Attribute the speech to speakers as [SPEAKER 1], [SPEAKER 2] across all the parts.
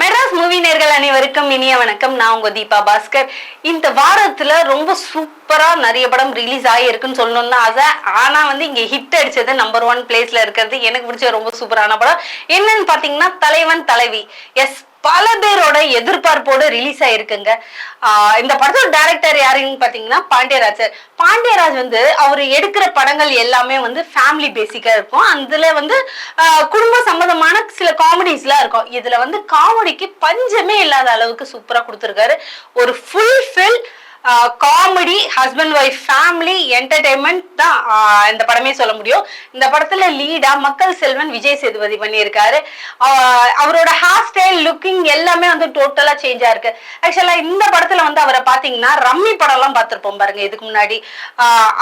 [SPEAKER 1] Madras movie நேர்கள் அனைவருக்கும் இனிய வணக்கம். நான் உங்க தீபா பாஸ்கர். இந்த வாரத்துல ரொம்ப சூப்பரா நிறைய படம் ரிலீஸ் ஆகியிருக்குன்னு சொல்லணும்னு ஆசை. ஆனா வந்து இங்க ஹிட் அடிச்சது நம்பர் ஒன் பிளேஸ்ல இருக்கிறது. எனக்கு பிடிச்ச ரொம்ப சூப்பரான படம் என்னன்னு பாத்தீங்கன்னா தலைவன் தலைவி. எஸ் பல பேரோட எதிர்பார்ப்போட ரிலீஸ் ஆயிருக்குங்க. இந்த படத்தோட டைரக்டர் யாருன்னு பாத்தீங்கன்னா பாண்டியராஜ் சார். பாண்டியராஜ் வந்து அவர் எடுக்கிற படங்கள் எல்லாமே வந்து ஃபேமிலி பேசிக்கா இருக்கும். அதுல வந்து குடும்ப சம்பந்தமான சில காமெடிஸ்லாம் இருக்கும். இதுல வந்து காமெடிக்கு பஞ்சமே இல்லாத அளவுக்கு சூப்பரா கொடுத்துருக்காரு. ஒரு full fill comedy husband wife family entertainment தான் இந்த படமே சொல்ல முடியும். இந்த படத்துல லீடா மக்கள் செல்வன் விஜய் சேதுபதி பண்ணியிருக்காரு. அவரோட ஹேர் ஸ்டைல் லுக்கிங் எல்லாமே வந்து டோட்டலா சேஞ்சா இருக்கு. ஆக்சுவலா இந்த படத்துல வந்து அவரை பாத்தீங்கன்னா ரம்மி படம்லாம் பார்த்திருப்போம் பாருங்க இதுக்கு முன்னாடி.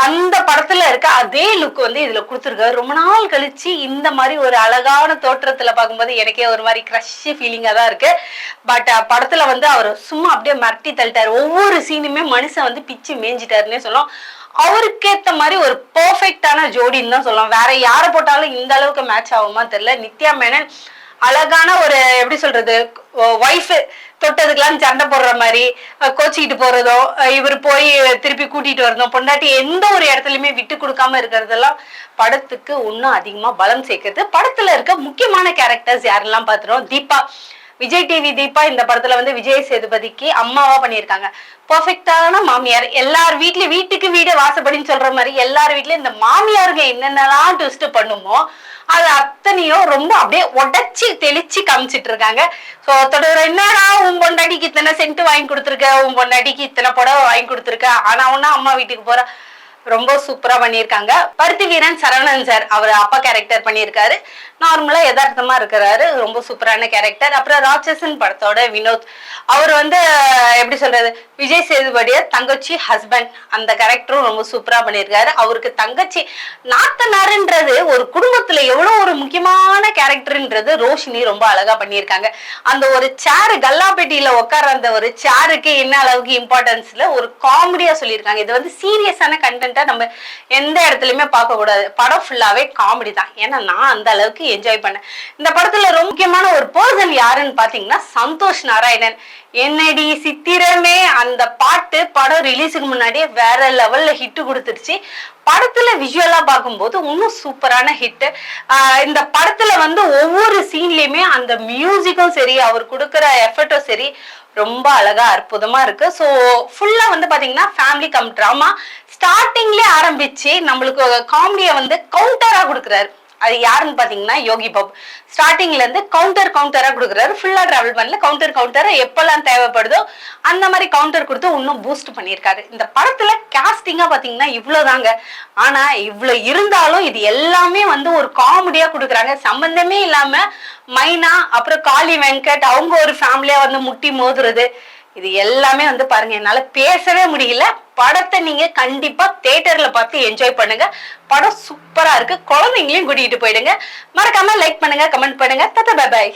[SPEAKER 1] அந்த படத்துல இருக்க அதே லுக் வந்து இதுல கொடுத்துருக்காரு. ரொம்ப நாள் கழிச்சு இந்த மாதிரி ஒரு அழகான தோற்றத்துல பார்க்கும்போது எனக்கே ஒரு மாதிரி க்ரஷ் ஃபீலிங்கா தான் இருக்கு. பட் படத்துல வந்து அவர் சும்மா அப்படியே மிரட்டி தள்ளிட்டாரு. ஒவ்வொரு சீனுமே மனுஷன் வந்து பிச்சு மேய்ஞ்சிட்டாருன்னே சொல்லலாம். அவருக்கேத்த மாதிரி ஒரு பர்ஃபெக்டான ஜோடின்னு தான் சொல்லலாம். வேற யாரை போட்டாலும் இந்த அளவுக்கு மேட்ச் ஆகுமா தெரியல. நித்யா மேனன் அழகான ஒரு எப்படி சொல்றது ஒய்ஃப் தொட்டதுக்கெல்லாம் சண்டை போடுற மாதிரி கோச்சிக்கிட்டு போறதோ இவர் போய் திருப்பி கூட்டிட்டு வரதும் பொண்டாட்டி எந்த ஒரு இடத்துலயுமே விட்டு கொடுக்காம இருக்கிறதெல்லாம் படத்துக்கு இன்னும் அதிகமா பலம் சேர்க்கிறது. படத்துல இருக்க முக்கியமான கேரக்டர்ஸ் யாரெல்லாம் பாத்துறோம் தீபா. விஜய் டிவி தீபா இந்த படத்துல வந்து விஜய் சேதுபதிக்கு அம்மாவா பண்ணியிருக்காங்க. பர்ஃபெக்டான மாமியார். எல்லார் வீட்லயும் வீட்டுக்கு வீடு வாசப்படின்னு சொல்ற மாதிரி எல்லார் வீட்லயும் இந்த மாமியாருங்க என்னென்னலாம் ட்விஸ்ட் பண்ணுமோ அது அத்தனையும் ரொம்ப அப்படியே உடைச்சி தெளிச்சு காமிச்சிட்டு இருக்காங்க. ஸோ தொடர் என்னடா உன் பொண்டாட்டிக்கு இத்தனை சென்ட் வாங்கி கொடுத்துருக்க? உன் பொண்டாட்டிக்கு இத்தனை புடவை வாங்கி கொடுத்துருக்க? ஆனா ஒன்னா அம்மா வீட்டுக்கு போற. ரொம்ப சூப்பரா பண்ணியிருக்காங்க. பருத்தி வீரன் சரவணன் சார் அவர் அப்பா கேரக்டர் பண்ணியிருக்காரு. நார்மலா யதார்த்தமா இருக்கிறாரு. ரொம்ப சூப்பரான கேரக்டர் அப்புறம் ராட்சசன் படத்தோட வினோத். அவர் வந்து எப்படி சொல்றது விஜய் சேதுபதிய தங்கச்சி ஹஸ்பண்ட் அந்த கேரக்டரும் ரொம்ப சூப்பரா பண்ணியிருக்காரு. அவருக்கு தங்கச்சி நாத்தனாருன்றது ஒரு குடும்பத்துல எவ்வளவு ஒரு முக்கியமான கேரக்டர்ன்றது ரோஷினி ரொம்ப அழகா பண்ணியிருக்காங்க. அந்த ஒரு சேரு கல்லாப்பேட்டியில உட்கார அந்த ஒரு சேருக்கு என்ன அளவுக்கு இம்பார்ட்டன்ஸ்ல ஒரு காமெடியா சொல்லியிருக்காங்க. இது வந்து சீரியஸான கண்டென்ட்டா நம்ம எந்த இடத்துலயுமே பார்க்க கூடாது. படம் ஃபுல்லாவே காமெடி தான். ஏன்னா நான் அந்த அளவுக்கு என்ஜாய் பண்ணேன். இந்த படத்துல ரொம்ப முக்கியமான ஒரு பர்சன் யாருன்னு பாத்தீங்கன்னா சந்தோஷ் நாராயணன். என்னடி சித்திரமே அந்த பாட்டு படம் ரிலீஸுக்கு முன்னாடியே வேற லெவல்ல ஹிட் கொடுத்துருச்சு படத்துல விஷுவலா பார்க்கும்போது இன்னும் சூப்பரான ஹிட் இந்த படத்துல வந்து ஒவ்வொரு சீன்லயுமே அந்த மியூசிக்கும் சரி அவர் கொடுக்குற எஃபர்ட்டும் சரி ரொம்ப அழகா அற்புதமா இருக்கு. ஸோ ஃபுல்லா வந்து பாத்தீங்கன்னா ஃபேமிலி கம் ட்ராமா ஸ்டார்டிங்லேயே ஆரம்பிச்சு நம்மளுக்கு காமெடியை வந்து கவுண்டரா கொடுக்குறாரு. அது யாருன்னு பாத்தீங்கன்னா யோகி பாபு. ஸ்டார்டிங்ல இருந்து கவுண்டர் கவுண்டரா கொடுக்குறாரு. ஃபுல்லா டிராவல் பண்ணல. கவுண்டர் கவுண்டரா எப்பெல்லாம் தேவைப்படுதோ அந்த மாதிரி கவுண்டர் கொடுத்து இன்னும் பூஸ்ட் பண்ணியிருக்காரு. இந்த படத்துல கேஸ்டிங்கா பாத்தீங்கன்னா இவ்வளவுதாங்க. ஆனா இவ்வளவு இருந்தாலும் இது எல்லாமே வந்து ஒரு காமெடியா கொடுக்குறாங்க. சம்பந்தமே இல்லாம மைனா அப்புறம் காளி வெங்கட் அவங்க ஒரு ஃபேமிலியா வந்து முட்டி மோதுறது. இது எல்லாமே வந்து பாருங்க என்னால பேசவே முடியல. படத்தை நீங்க கண்டிப்பா தியேட்டர்ல பார்த்து என்ஜாய் பண்ணுங்க. படம் சூப்பரா இருக்கு. குழந்தைங்களையும் கூட்டிகிட்டு போயிடுங்க. மறக்காம லைக் பண்ணுங்க கமெண்ட் பண்ணுங்க. தத்த பாய்